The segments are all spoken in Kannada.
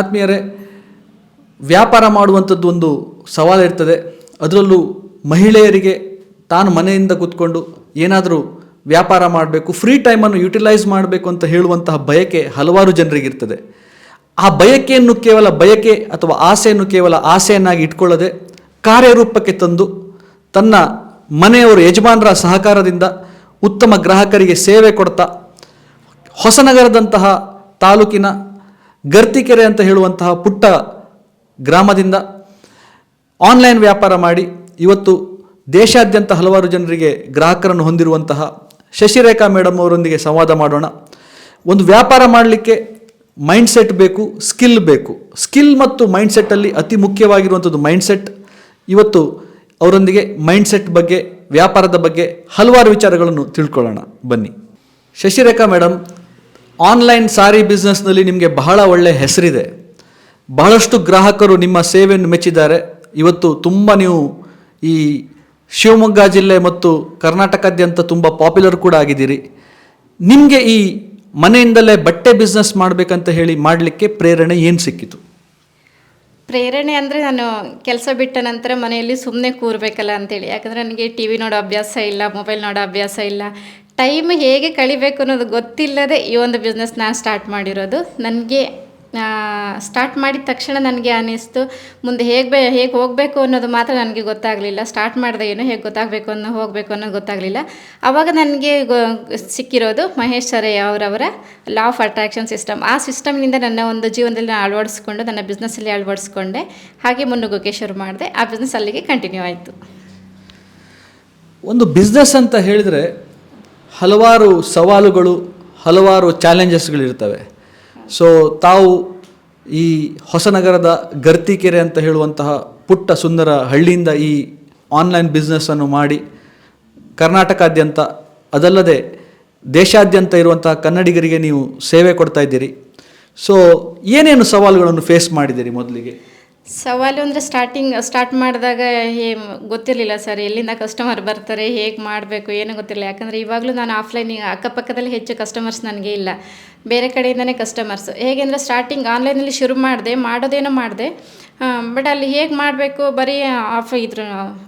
ಆತ್ಮೀಯರೇ, ವ್ಯಾಪಾರ ಮಾಡುವಂಥದ್ದು ಒಂದು ಸವಾಲು ಇರ್ತದೆ. ಅದರಲ್ಲೂ ಮಹಿಳೆಯರಿಗೆ ತಾನು ಮನೆಯಿಂದ ಕೂತ್ಕೊಂಡು ಏನಾದರೂ ವ್ಯಾಪಾರ ಮಾಡಬೇಕು ಫ್ರೀ ಟೈಮನ್ನು ಯುಟಿಲೈಸ್ ಮಾಡಬೇಕು ಅಂತ ಹೇಳುವಂತಹ ಬಯಕೆ ಹಲವಾರು ಜನರಿಗಿರ್ತದೆ ಆ ಬಯಕೆಯನ್ನು ಕೇವಲ ಬಯಕೆ ಅಥವಾ ಆಸೆಯನ್ನು ಕೇವಲ ಆಸೆಯನ್ನಾಗಿ ಇಟ್ಕೊಳ್ಳದೆ ಕಾರ್ಯರೂಪಕ್ಕೆ ತಂದು ತನ್ನ ಮನೆಯವರ ಯಜಮಾನರ ಸಹಕಾರದಿಂದ ಉತ್ತಮ ಗ್ರಾಹಕರಿಗೆ ಸೇವೆ ಕೊಡ್ತಾ ಹೊಸನಗರದಂತಹ ತಾಲೂಕಿನ ಗರ್ತಿಕೆರೆ ಅಂತ ಹೇಳುವಂತಹ ಪುಟ್ಟ ಗ್ರಾಮದಿಂದ ಆನ್ಲೈನ್ ವ್ಯಾಪಾರ ಮಾಡಿ ಇವತ್ತು ದೇಶಾದ್ಯಂತ ಹಲವಾರು ಜನರಿಗೆ ಗ್ರಾಹಕರನ್ನು ಹೊಂದಿರುವಂತಹ ಶಶಿರೇಖಾ ಮೇಡಮ್ ಅವರೊಂದಿಗೆ ಸಂವಾದ ಮಾಡೋಣ. ಒಂದು ವ್ಯಾಪಾರ ಮಾಡಲಿಕ್ಕೆ ಮೈಂಡ್ಸೆಟ್ ಬೇಕು ಸ್ಕಿಲ್ ಬೇಕು. ಸ್ಕಿಲ್ ಮತ್ತು ಮೈಂಡ್ಸೆಟ್ಟಲ್ಲಿ ಅತಿ ಮುಖ್ಯವಾಗಿರುವಂಥದ್ದು ಮೈಂಡ್ಸೆಟ್ ಇವತ್ತು ಅವರೊಂದಿಗೆ ಮೈಂಡ್ಸೆಟ್ ಬಗ್ಗೆ, ವ್ಯಾಪಾರದ ಬಗ್ಗೆ ಹಲವಾರು ವಿಚಾರಗಳನ್ನು ತಿಳ್ಕೊಳ್ಳೋಣ. ಬನ್ನಿ. ಶಶಿರೇಖಾ ಮೇಡಮ್ ಆನ್ಲೈನ್ ಸಾರಿ ಬಿಸ್ನೆಸ್ನಲ್ಲಿ ನಿಮಗೆ ಬಹಳ ಒಳ್ಳೆಯ ಹೆಸರಿದೆ. ಬಹಳಷ್ಟು ಗ್ರಾಹಕರು ನಿಮ್ಮ ಸೇವೆಯನ್ನು ಮೆಚ್ಚಿದ್ದಾರೆ. ಇವತ್ತು ತುಂಬ ನೀವು ಈ ಶಿವಮೊಗ್ಗ ಜಿಲ್ಲೆ ಮತ್ತು ಕರ್ನಾಟಕಾದ್ಯಂತ ತುಂಬ ಪಾಪ್ಯುಲರ್ ಕೂಡ ಆಗಿದ್ದೀರಿ. ನಿಮಗೆ ಈ ಮನೆಯಿಂದಲೇ ಬಟ್ಟೆ ಬಿಸ್ನೆಸ್ ಮಾಡಬೇಕಂತ ಹೇಳಿ ಮಾಡಲಿಕ್ಕೆ ಪ್ರೇರಣೆ ಏನು ಸಿಕ್ಕಿತು? ಪ್ರೇರಣೆ ಅಂದರೆ ನಾನು ಕೆಲಸ ಬಿಟ್ಟ ನಂತರ ಮನೆಯಲ್ಲಿ ಸುಮ್ಮನೆ ಕೂರಬೇಕಲ್ಲ ಅಂತೇಳಿ. ಯಾಕಂದರೆ ನನಗೆ ಟಿ ವಿ ನೋಡೋ ಅಭ್ಯಾಸ ಇಲ್ಲ ಮೊಬೈಲ್ ನೋಡೋ ಅಭ್ಯಾಸ ಇಲ್ಲ ಟೈಮ್ ಹೇಗೆ ಕಳಿಬೇಕು ಅನ್ನೋದು ಗೊತ್ತಿಲ್ಲದೆ ಈ ಒಂದು ಬಿಸ್ನೆಸ್ ನಾನು ಸ್ಟಾರ್ಟ್ ಮಾಡಿರೋದು. ನನಗೆ ಸ್ಟಾರ್ಟ್ ಮಾಡಿದ ತಕ್ಷಣ ನನಗೆ ಅನ್ನಿಸ್ತು ಮುಂದೆ ಹೇಗೆ ಬೇ, ಹೇಗೆ ಹೋಗಬೇಕು ಅನ್ನೋದು ಮಾತ್ರ ನನಗೆ ಗೊತ್ತಾಗಲಿಲ್ಲ. ಸ್ಟಾರ್ಟ್ ಮಾಡಿದೆ ಏನು, ಹೇಗೆ ಗೊತ್ತಾಗಬೇಕು ಅನ್ನೋ, ಹೋಗಬೇಕು ಅನ್ನೋದು ಗೊತ್ತಾಗಲಿಲ್ಲ. ಆವಾಗ ನನಗೆ ಸಿಕ್ಕಿರೋದು ಮಹೇಶ್ ಸರಯ್ಯ ಅವರವರ ಲಾ ಆಫ್ ಅಟ್ರಾಕ್ಷನ್ ಸಿಸ್ಟಮ್ ಆ ಸಿಸ್ಟಮ್ನಿಂದ ನನ್ನ ಒಂದು ಜೀವನದಲ್ಲಿ ನಾನು ಅಳವಡಿಸ್ಕೊಂಡು, ನನ್ನ ಬಿಸ್ನೆಸ್ಸಲ್ಲಿ ಅಳವಡಿಸ್ಕೊಂಡೆ. ಹಾಗೆ ಮುನ್ನುಗ್ಗೋಕೆ ಶುರು ಮಾಡಿದೆ. ಆ ಬಿಸ್ನೆಸ್ ಅಲ್ಲಿಗೆ ಕಂಟಿನ್ಯೂ ಆಯಿತು. ಒಂದು ಬಿಸ್ನೆಸ್ ಅಂತ ಹೇಳಿದರೆ ಹಲವಾರು ಸವಾಲುಗಳು, ಹಲವಾರು ಚಾಲೆಂಜಸ್ಗಳಿರ್ತವೆ ಸೊ ತಾವು ಈ ಹೊಸನಗರದ ಗರ್ತಿಕೆರೆ ಅಂತ ಹೇಳುವಂತಹ ಪುಟ್ಟ ಸುಂದರ ಹಳ್ಳಿಯಿಂದ ಈ ಆನ್ಲೈನ್ ಬಿಸ್ನೆಸ್ಸನ್ನು ಮಾಡಿ ಕರ್ನಾಟಕಾದ್ಯಂತ ಅದಲ್ಲದೆ ದೇಶಾದ್ಯಂತ ಇರುವಂತಹ ಕನ್ನಡಿಗರಿಗೆ ನೀವು ಸೇವೆ ಕೊಡ್ತಾ ಇದ್ದೀರಿ. ಸೊ ಏನೇನು ಸವಾಲುಗಳನ್ನು ಫೇಸ್ ಮಾಡಿದ್ದೀರಿ ಮೊದಲಿಗೆ? ಸವಾಲು ಅಂದರೆ ಸ್ಟಾರ್ಟಿಂಗ್ ಸ್ಟಾರ್ಟ್ ಮಾಡಿದಾಗ ಹೇ ಗೊತ್ತಿರಲಿಲ್ಲ ಸರ್. ಎಲ್ಲಿಂದ ಕಸ್ಟಮರ್ ಬರ್ತಾರೆ, ಹೇಗೆ ಮಾಡಬೇಕು, ಏನೂ ಗೊತ್ತಿರಲಿಲ್ಲ. ಯಾಕಂದರೆ ಇವಾಗಲೂ ನಾನು ಆಫ್ಲೈನಿಗೆ ಅಕ್ಕಪಕ್ಕದಲ್ಲಿ ಹೆಚ್ಚು ಕಸ್ಟಮರ್ಸ್ ನನಗೆ ಇಲ್ಲ. ಬೇರೆ ಕಡೆಯಿಂದನೇ ಕಸ್ಟಮರ್ಸ್ ಹೇಗೆಂದರೆ ಸ್ಟಾರ್ಟಿಂಗ್ ಆನ್ಲೈನಲ್ಲಿ ಶುರು ಮಾಡಿದೆ, ಮಾಡೋದೇನೋ ಮಾಡಿದೆ. ಬಟ್ ಅಲ್ಲಿ ಹೇಗೆ ಮಾಡಬೇಕು, ಬರೀ ಆಫ್ ಇದ್ರ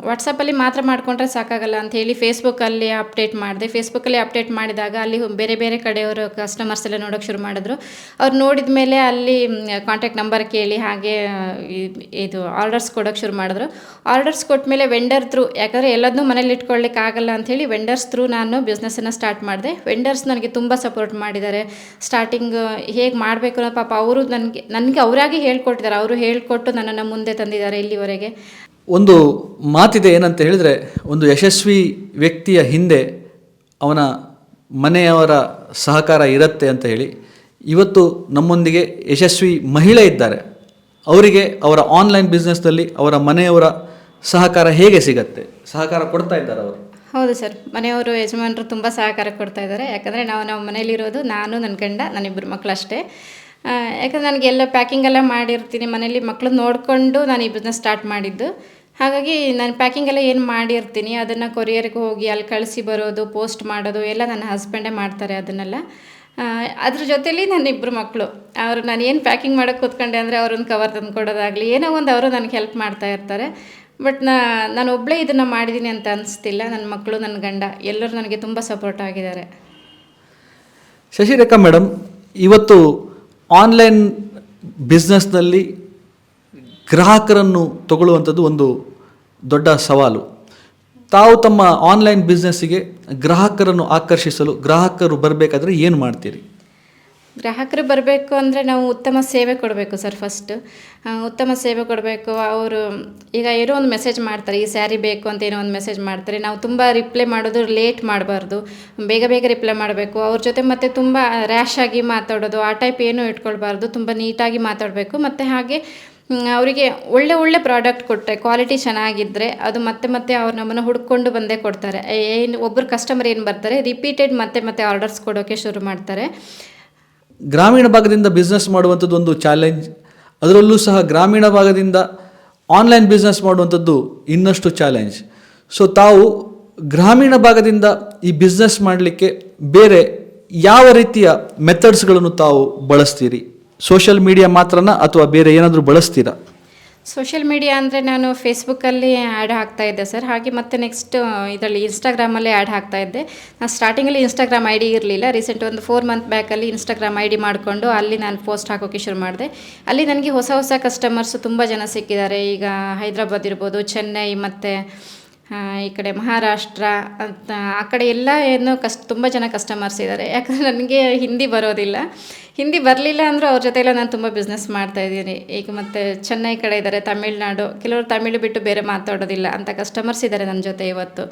ವಾಟ್ಸಪ್ಪಲ್ಲಿ ಮಾತ್ರ ಮಾಡಿಕೊಂಡ್ರೆ ಸಾಕಾಗಲ್ಲ ಅಂತ ಹೇಳಿ ಫೇಸ್ಬುಕ್ಕಲ್ಲಿ ಅಪ್ಡೇಟ್ ಮಾಡಿದೆ. ಫೇಸ್ಬುಕ್ಕಲ್ಲಿ ಅಪ್ಡೇಟ್ ಮಾಡಿದಾಗ ಅಲ್ಲಿ ಬೇರೆ ಬೇರೆ ಕಡೆಯವರು ಕಸ್ಟಮರ್ಸ್ ಎಲ್ಲ ನೋಡೋಕೆ ಶುರು ಮಾಡಿದ್ರು. ಅವ್ರು ನೋಡಿದ ಮೇಲೆ ಅಲ್ಲಿ ಕಾಂಟ್ಯಾಕ್ಟ್ ನಂಬರ್ ಕೇಳಿ ಹಾಗೆ ಇದು ಆರ್ಡರ್ಸ್ ಕೊಡೋಕೆ ಶುರು ಮಾಡಿದ್ರು. ಆರ್ಡರ್ಸ್ ಕೊಟ್ಮೇಲೆ ವೆಂಡರ್ ಥ್ರೂ ಯಾಕಂದರೆ ಎಲ್ಲದನ್ನೂ ಮನೇಲಿ ಇಟ್ಕೊಳ್ಳಿಕ್ಕಾಗಲ್ಲ ಅಂಥೇಳಿ ವೆಂಡರ್ಸ್ ಥ್ರೂ ನಾನು ಬಿಸ್ನೆಸ್ಸನ್ನು ಸ್ಟಾರ್ಟ್ ಮಾಡಿದೆ. ವೆಂಡರ್ಸ್ ನನಗೆ ತುಂಬ ಸಪೋರ್ಟ್ ಮಾಡಿದ್ದಾರೆ. ಸ್ಟಾರ್ಟಿಂಗ್ ಹೇಗೆ ಮಾಡಬೇಕು ಅನ್ನೋ ಪಾಪ ಅವರು ನನಗೆ ನನಗೆ ಅವರಾಗಿ ಹೇಳ್ಕೊಟ್ಟಿದ್ದಾರೆ. ಅವರು ಹೇಳಿಕೊಟ್ಟು ನನ್ನನ್ನು ಮುಂದೆ ತಂದಿದ್ದಾರೆ ಇಲ್ಲಿವರೆಗೆ. ಒಂದು ಮಾತಿದೆ ಏನಂತ ಹೇಳಿದರೆ, ಒಂದು ಯಶಸ್ವಿ ವ್ಯಕ್ತಿಯ ಹಿಂದೆ ಅವನ ಮನೆಯವರ ಸಹಕಾರ ಇರುತ್ತೆ ಅಂತ ಹೇಳಿ, ಇವತ್ತು ನಮ್ಮೊಂದಿಗೆ ಯಶಸ್ವಿ ಮಹಿಳೆ ಇದ್ದಾರೆ. ಅವರಿಗೆ ಅವರ ಆನ್ಲೈನ್ ಬಿಸ್ನೆಸ್ನಲ್ಲಿ ಅವರ ಮನೆಯವರ ಸಹಕಾರ ಹೇಗೆ ಸಿಗತ್ತೆ? ಸಹಕಾರ ಕೊಡ್ತಾ ಇದ್ದಾರೆ ಅವರು. ಹೌದು ಸರ್. ಮನೆಯವರು ಯಜಮಾನರು ತುಂಬ ಸಹಕಾರ ಕೊಡ್ತಾ ಇದ್ದಾರೆ. ಯಾಕಂದರೆ ನಾವು ನಾವು ಮನೇಲಿರೋದು ನಾನು ನನ್ನ ಗಂಡ ನಾನಿಬ್ಬರು ಮಕ್ಕಳು ಅಷ್ಟೇ. ಯಾಕಂದರೆ ಯಾಕಂದ್ರೆ ನನಗೆ ಎಲ್ಲ ಪ್ಯಾಕಿಂಗ್ ಎಲ್ಲ ಮಾಡಿರ್ತೀನಿ. ಮನೇಲಿ ಮಕ್ಕಳು ನೋಡಿಕೊಂಡು ನಾನು ಈ ಬಿಸ್ನೆಸ್ ಸ್ಟಾರ್ಟ್ ಮಾಡಿದ್ದು. ಹಾಗಾಗಿ ನಾನು ಪ್ಯಾಕಿಂಗ್ ಎಲ್ಲ ಏನು ಮಾಡಿರ್ತೀನಿ, ಅದನ್ನು ಕೊರಿಯರ್ಗೆ ಹೋಗಿ ಅಲ್ಲಿ ಕಳಿಸಿ ಬರೋದು ಪೋಸ್ಟ್ ಮಾಡೋದು, ಎಲ್ಲ ನನ್ನ ಹಸ್ಬೆಂಡೇ ಮಾಡ್ತಾರೆ ಅದನ್ನೆಲ್ಲ. ಅದ್ರ ಜೊತೇಲಿ ನನ್ನ ಇಬ್ಬರು ಮಕ್ಕಳು ಅವರು, ನಾನು ಏನು ಪ್ಯಾಕಿಂಗ್ ಮಾಡೋಕ್ಕೆ ಕೂತ್ಕೊಂಡೆ ಅಂದರೆ ಅವ್ರೊಂದು ಕವರ್ ತಂದು ಕೊಡೋದಾಗಲಿ ಏನೋ ಒಂದು ಅವರು ನನಗೆ ಹೆಲ್ಪ್ ಮಾಡ್ತಾ ಇರ್ತಾರೆ. ಬಟ್ ನಾ, ನಾನು ಒಬ್ಬಳೇ ಇದನ್ನು ಮಾಡಿದ್ದೀನಿ ಅಂತ ಅನಿಸ್ತಿಲ್ಲ. ನನ್ನ ಮಕ್ಕಳು ನನ್ನ ಗಂಡ ಎಲ್ಲರೂ ನನಗೆ ತುಂಬ ಸಪೋರ್ಟ್ ಆಗಿದ್ದಾರೆ. ಶಶಿರೇಖಾ ಮೇಡಮ್ ಇವತ್ತು ಆನ್ಲೈನ್ ಬಿಸ್ನೆಸ್ನಲ್ಲಿ ಗ್ರಾಹಕರನ್ನು ತಗೊಳ್ಳುವಂಥದ್ದು ಒಂದು ದೊಡ್ಡ ಸವಾಲು. ತಾವು ತಮ್ಮ ಆನ್ಲೈನ್ ಬಿಸ್ನೆಸ್ಸಿಗೆ ಗ್ರಾಹಕರನ್ನು ಆಕರ್ಷಿಸಲು, ಗ್ರಾಹಕರು ಬರಬೇಕಾದ್ರೆ ಏನು ಮಾಡ್ತೀರಿ? ಗ್ರಾಹಕರು ಬರಬೇಕು ಅಂದರೆ ನಾವು ಉತ್ತಮ ಸೇವೆ ಕೊಡಬೇಕು ಸರ್ ಫಸ್ಟ್. ಉತ್ತಮ ಸೇವೆ ಕೊಡಬೇಕು. ಅವರು ಈಗ ಏನೋ ಒಂದು ಮೆಸೇಜ್ ಮಾಡ್ತಾರೆ, ಈ ಸ್ಯಾರಿ ಬೇಕು ಅಂತ ಏನೋ ಒಂದು ಮೆಸೇಜ್ ಮಾಡ್ತಾರೆ. ನಾವು ತುಂಬ ರಿಪ್ಲೈ ಮಾಡೋದು ಲೇಟ್ ಮಾಡಬಾರ್ದು. ಬೇಗ ಬೇಗ ರಿಪ್ಲೈ ಮಾಡಬೇಕು. ಅವ್ರ ಜೊತೆ ಮತ್ತೆ ತುಂಬ ರ್ಯಾಶ್ ಆಗಿ ಮಾತಾಡೋದು, ಆ ಟೈಪ್ ಏನೂ ಇಟ್ಕೊಳ್ಬಾರ್ದು. ತುಂಬ ನೀಟಾಗಿ ಮಾತಾಡಬೇಕು. ಮತ್ತು ಹಾಗೆ ಅವರಿಗೆ ಒಳ್ಳೆ ಒಳ್ಳೆ ಪ್ರಾಡಕ್ಟ್ ಕೊಟ್ಟರೆ ಕ್ವಾಲಿಟಿ ಚೆನ್ನಾಗಿದ್ದರೆ ಅದು ಮತ್ತೆ ಮತ್ತೆ ಅವ್ರು ನಮ್ಮನ್ನು ಹುಡ್ಕೊಂಡು ಬಂದೇ ಕೊಡ್ತಾರೆ. ಏನು ಒಬ್ಬರು ಕಸ್ಟಮರ್ ಏನು ಬರ್ತಾರೆ ರಿಪೀಟೆಡ್ ಮತ್ತೆ ಮತ್ತೆ ಆರ್ಡರ್ಸ್ ಕೊಡೋಕ್ಕೆ ಶುರು ಮಾಡ್ತಾರೆ. ಗ್ರಾಮೀಣ ಭಾಗದಿಂದ ಬಿಸ್ನೆಸ್ ಮಾಡುವಂಥದ್ದು ಒಂದು ಚಾಲೆಂಜ್ ಅದರಲ್ಲೂ ಸಹ ಗ್ರಾಮೀಣ ಭಾಗದಿಂದ ಆನ್ಲೈನ್ ಬಿಸ್ನೆಸ್ ಮಾಡುವಂಥದ್ದು ಇನ್ನಷ್ಟು ಚಾಲೆಂಜ್ ಸೊ ತಾವು ಗ್ರಾಮೀಣ ಭಾಗದಿಂದ ಈ ಬಿಸ್ನೆಸ್ ಮಾಡಲಿಕ್ಕೆ ಬೇರೆ ಯಾವ ರೀತಿಯ ಮೆಥಡ್ಸ್ಗಳನ್ನು ತಾವು ಬಳಸ್ತೀರಿ? ಸೋಷಿಯಲ್ ಮೀಡಿಯಾ ಮಾತ್ರನಾ ಅಥವಾ ಬೇರೆ ಏನಾದರೂ ಬಳಸ್ತೀರಾ? ಸೋಷಿಯಲ್ ಮೀಡಿಯಾ ಅಂದರೆ ನಾನು ಫೇಸ್ಬುಕ್ಕಲ್ಲಿ ಆ್ಯಡ್ ಹಾಕ್ತಾ ಇದ್ದೆ ಸರ್. ಹಾಗೆ ಮತ್ತೆ ನೆಕ್ಸ್ಟ್ ಇದರಲ್ಲಿ ಇನ್ಸ್ಟಾಗ್ರಾಮಲ್ಲಿ ಆ್ಯಡ್ ಹಾಕ್ತಾ ಇದ್ದೆ. ನಾನು ಸ್ಟಾರ್ಟಿಂಗಲ್ಲಿ ಇನ್ಸ್ಟಾಗ್ರಾಮ್ ಐ ಡಿ ಇರಲಿಲ್ಲ. ರೀಸೆಂಟ್ ಒಂದು ಫೋರ್ ಮಂತ್ ಬ್ಯಾಕಲ್ಲಿ ಇನ್ಸ್ಟಾಗ್ರಾಮ್ ಐ ಡಿ ಮಾಡಿಕೊಂಡು ಅಲ್ಲಿ ನಾನು ಪೋಸ್ಟ್ ಹಾಕೋಕ್ಕೆ ಶುರು ಮಾಡಿದೆ. ಅಲ್ಲಿ ನನಗೆ ಹೊಸ ಹೊಸ ಕಸ್ಟಮರ್ಸು ತುಂಬ ಜನ ಸಿಕ್ಕಿದ್ದಾರೆ. ಈಗ ಹೈದ್ರಾಬಾದ್ ಇರ್ಬೋದು, ಚೆನ್ನೈ ಮತ್ತು ಈ ಕಡೆ ಮಹಾರಾಷ್ಟ್ರ, ಅಂತ ಆ ಕಡೆ ಎಲ್ಲ ಏನು ಕಸ್, ತುಂಬ ಜನ ಕಸ್ಟಮರ್ಸ್ ಇದ್ದಾರೆ ಯಾಕಂದರೆ ನನಗೆ ಹಿಂದಿ ಬರೋದಿಲ್ಲ. ಹಿಂದಿ ಬರಲಿಲ್ಲ ಅಂದರೂ ಅವ್ರ ಜೊತೆ ಎಲ್ಲ ನಾನು ತುಂಬ ಬಿಸ್ನೆಸ್ ಮಾಡ್ತಾ ಇದ್ದೀನಿ. ಈಗ ಮತ್ತು ಚೆನ್ನೈ ಕಡೆ ಇದ್ದಾರೆ ತಮಿಳ್ನಾಡು. ಕೆಲವರು ತಮಿಳು ಬಿಟ್ಟು ಬೇರೆ ಮಾತಾಡೋದಿಲ್ಲ ಅಂತ ಕಸ್ಟಮರ್ಸ್ ಇದ್ದಾರೆ ನನ್ನ ಜೊತೆ ಇವತ್ತು.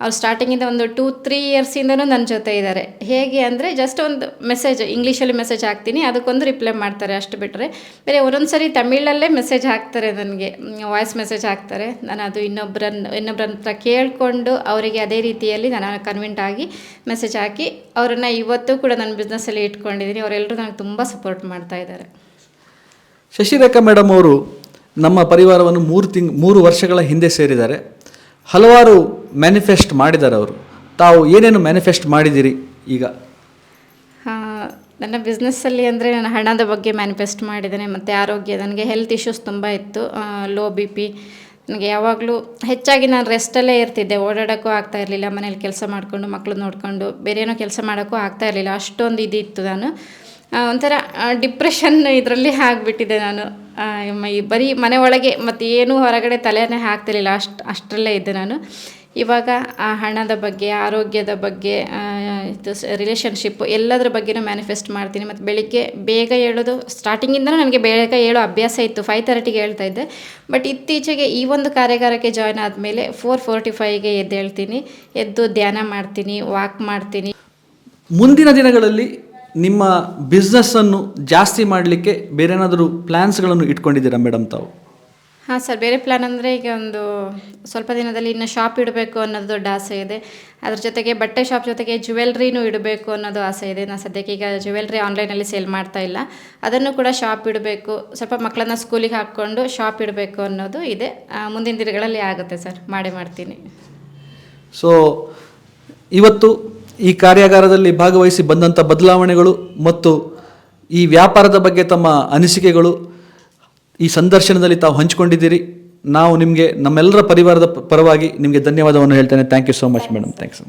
ಅವ್ರು ಸ್ಟಾರ್ಟಿಂಗಿಂದ ಒಂದು ಟೂ ತ್ರೀ ಇಯರ್ಸಿಂದನೂ ನನ್ನ ಜೊತೆ ಇದ್ದಾರೆ ಹೇಗೆ ಅಂದರೆ ಜಸ್ಟ್ ಒಂದು ಮೆಸೇಜ್ ಇಂಗ್ಲೀಷಲ್ಲಿ ಮೆಸೇಜ್ ಹಾಕ್ತೀನಿ, ಅದಕ್ಕೊಂದು ರಿಪ್ಲೈ ಮಾಡ್ತಾರೆ ಅಷ್ಟು ಬಿಟ್ಟರೆ ಬೇರೆ ಒಂದೊಂದು ಸರಿ ತಮಿಳಲ್ಲೇ ಮೆಸೇಜ್ ಹಾಕ್ತಾರೆ ನನಗೆ. ವಾಯ್ಸ್ ಮೆಸೇಜ್ ಹಾಕ್ತಾರೆ. ನಾನು ಅದು ಇನ್ನೊಬ್ಬರನ್ನ ಇನ್ನೊಬ್ಬರ ಹತ್ರ ಕೇಳಿಕೊಂಡು ಅವರಿಗೆ ಅದೇ ರೀತಿಯಲ್ಲಿ ನಾನು ಕನ್ವಿಂಟ್ ಆಗಿ ಮೆಸೇಜ್ ಹಾಕಿ ಅವರನ್ನು ಇವತ್ತು ಕೂಡ ನನ್ನ ಬಿಸ್ನೆಸ್ಸಲ್ಲಿ ಇಟ್ಕೊಂಡಿದ್ದೀನಿ ಅವರೆಲ್ಲರೂ ನನಗೆ ತುಂಬ ಸಪೋರ್ಟ್ ಮಾಡ್ತಾ ಇದ್ದಾರೆ ಶಶಿರೇಖಾ ಮೇಡಮ್ ಅವರು ನಮ್ಮ ಪರಿವಾರವನ್ನು ಮೂರು ತಿಂಗ್, ಮೂರು ವರ್ಷಗಳ ಹಿಂದೆ ಸೇರಿದ್ದಾರೆ. ಹಲವಾರು ಮ್ಯಾನಿಫೆಸ್ಟ್ ಮಾಡಿದ್ದಾರೆ ಅವರು. ತಾವು ಏನೇನು ಮ್ಯಾನಿಫೆಸ್ಟ್ ಮಾಡಿದ್ದೀರಿ ಈಗ? ನನ್ನ ಬಿಸ್ನೆಸ್ಸಲ್ಲಿ ಅಂದರೆ ನಾನು ಹಣದ ಬಗ್ಗೆ ಮ್ಯಾನಿಫೆಸ್ಟ್ ಮಾಡಿದ್ದೇನೆ, ಮತ್ತು ಆರೋಗ್ಯ, ನನಗೆ ಹೆಲ್ತ್ ಇಶ್ಯೂಸ್ ತುಂಬ ಇತ್ತು. ಲೋ ಬಿ ಪಿ ನನಗೆ ಯಾವಾಗಲೂ ಹೆಚ್ಚಾಗಿ ನಾನು ರೆಸ್ಟಲ್ಲೇ ಇರ್ತಿದ್ದೆ, ಓಡಾಡೋಕ್ಕೂ ಆಗ್ತಾ ಇರಲಿಲ್ಲ, ಮನೇಲಿ ಕೆಲಸ ಮಾಡಿಕೊಂಡು ಮಕ್ಕಳು ನೋಡಿಕೊಂಡು, ಬೇರೆ ಏನೋ ಕೆಲಸ ಮಾಡೋಕ್ಕೂ ಆಗ್ತಾ ಇರಲಿಲ್ಲ, ಅಷ್ಟೊಂದು ಇದಿತ್ತು ನಾನು. ಒಂಥರ ಡಿಪ್ರೆಷನ್ ಇದರಲ್ಲಿ ಆಗಿಬಿಟ್ಟಿದ್ದೆ ನಾನು. ಬರೀ ಮನೆ ಒಳಗೆ ಮತ್ತು ಏನೂ ಹೊರಗಡೆ ತಲೆನೇ ಹಾಕ್ತಿರ್ಲಿಲ್ಲ. ಅಷ್ಟು, ಅಷ್ಟರಲ್ಲೇ ಇದ್ದೆ ನಾನು. ಇವಾಗ ಆ ಹಣದ ಬಗ್ಗೆ, ಆರೋಗ್ಯದ ಬಗ್ಗೆ ಇದು ರಿಲೇಷನ್ಶಿಪ್ ಎಲ್ಲದರ ಬಗ್ಗೆನೂ ಮ್ಯಾನಿಫೆಸ್ಟ್ ಮಾಡ್ತೀನಿ. ಮತ್ತು ಬೆಳಿಗ್ಗೆ ಬೇಗ ಹೇಳೋದು ಸ್ಟಾರ್ಟಿಂಗಿಂದನೂ ನನಗೆ ಬೇಗ ಹೇಳೋ ಅಭ್ಯಾಸ ಇತ್ತು. ಫೈವ್ ತರ್ಟಿಗೆ ಹೇಳ್ತಾ ಇದ್ದೆ. ಬಟ್ ಇತ್ತೀಚೆಗೆ ಈ ಒಂದು ಕಾರ್ಯಾಗಾರಕ್ಕೆ ಜಾಯ್ನ್ ಆದಮೇಲೆ ಫೋರ್ ಫೋರ್ಟಿ ಫೈವ್ಗೆ ಎದ್ದು ಹೇಳ್ತೀನಿ ಎದ್ದು ಧ್ಯಾನ ಮಾಡ್ತೀನಿ ವಾಕ್ ಮಾಡ್ತೀನಿ. ಮುಂದಿನ ದಿನಗಳಲ್ಲಿ ನಿಮ್ಮ ಬಿಸ್ನೆಸ್ಸನ್ನು ಜಾಸ್ತಿ ಮಾಡಲಿಕ್ಕೆ ಬೇರೆ ಏನಾದರೂ ಪ್ಲ್ಯಾನ್ಸ್ಗಳನ್ನು ಇಟ್ಕೊಂಡಿದ್ದೀರಾ ಮೇಡಮ್ ತಾವು? ಹಾಂ ಸರ್ ಬೇರೆ ಪ್ಲ್ಯಾನ್ ಅಂದರೆ ಈಗ ಒಂದು ಸ್ವಲ್ಪ ದಿನದಲ್ಲಿ ಇನ್ನು ಶಾಪ್ ಇಡಬೇಕು ಅನ್ನೋದು ದೊಡ್ಡ ಆಸೆ ಇದೆ. ಅದ್ರ ಜೊತೆಗೆ ಬಟ್ಟೆ ಶಾಪ್ ಜೊತೆಗೆ ಜ್ಯುವೆಲ್ರಿನೂ ಇಡಬೇಕು ಅನ್ನೋದು ಆಸೆ ಇದೆ. ನಾನು ಸದ್ಯಕ್ಕೆ ಈಗ ಜ್ಯುವೆಲ್ರಿ ಆನ್ಲೈನಲ್ಲಿ ಸೇಲ್ ಮಾಡ್ತಾ ಇಲ್ಲ. ಅದನ್ನು ಕೂಡ ಶಾಪ್ ಇಡಬೇಕು. ಸ್ವಲ್ಪ ಮಕ್ಕಳನ್ನ ಸ್ಕೂಲಿಗೆ ಹಾಕ್ಕೊಂಡು ಶಾಪ್ ಇಡಬೇಕು ಅನ್ನೋದು ಇದೆ. ಮುಂದಿನ ದಿನಗಳಲ್ಲಿ ಆಗುತ್ತೆ ಸರ್ ಮಾಡೇ ಮಾಡ್ತೀನಿ. ಸೊ ಇವತ್ತು ಈ ಕಾರ್ಯಾಗಾರದಲ್ಲಿ ಭಾಗವಹಿಸಿ ಬಂದಂಥ ಬದಲಾವಣೆಗಳು ಮತ್ತು ಈ ವ್ಯಾಪಾರದ ಬಗ್ಗೆ ತಮ್ಮ ಅನಿಸಿಕೆಗಳು ಈ ಸಂದರ್ಶನದಲ್ಲಿ ತಾವು ಹಂಚಿಕೊಂಡಿದ್ದೀರಿ. ನಾವು ನಿಮಗೆ ನಮ್ಮೆಲ್ಲರ ಪರಿವಾರದ ಪರವಾಗಿ ನಿಮಗೆ ಧನ್ಯವಾದವನ್ನು ಹೇಳ್ತೇನೆ. Thank you so much madam thanks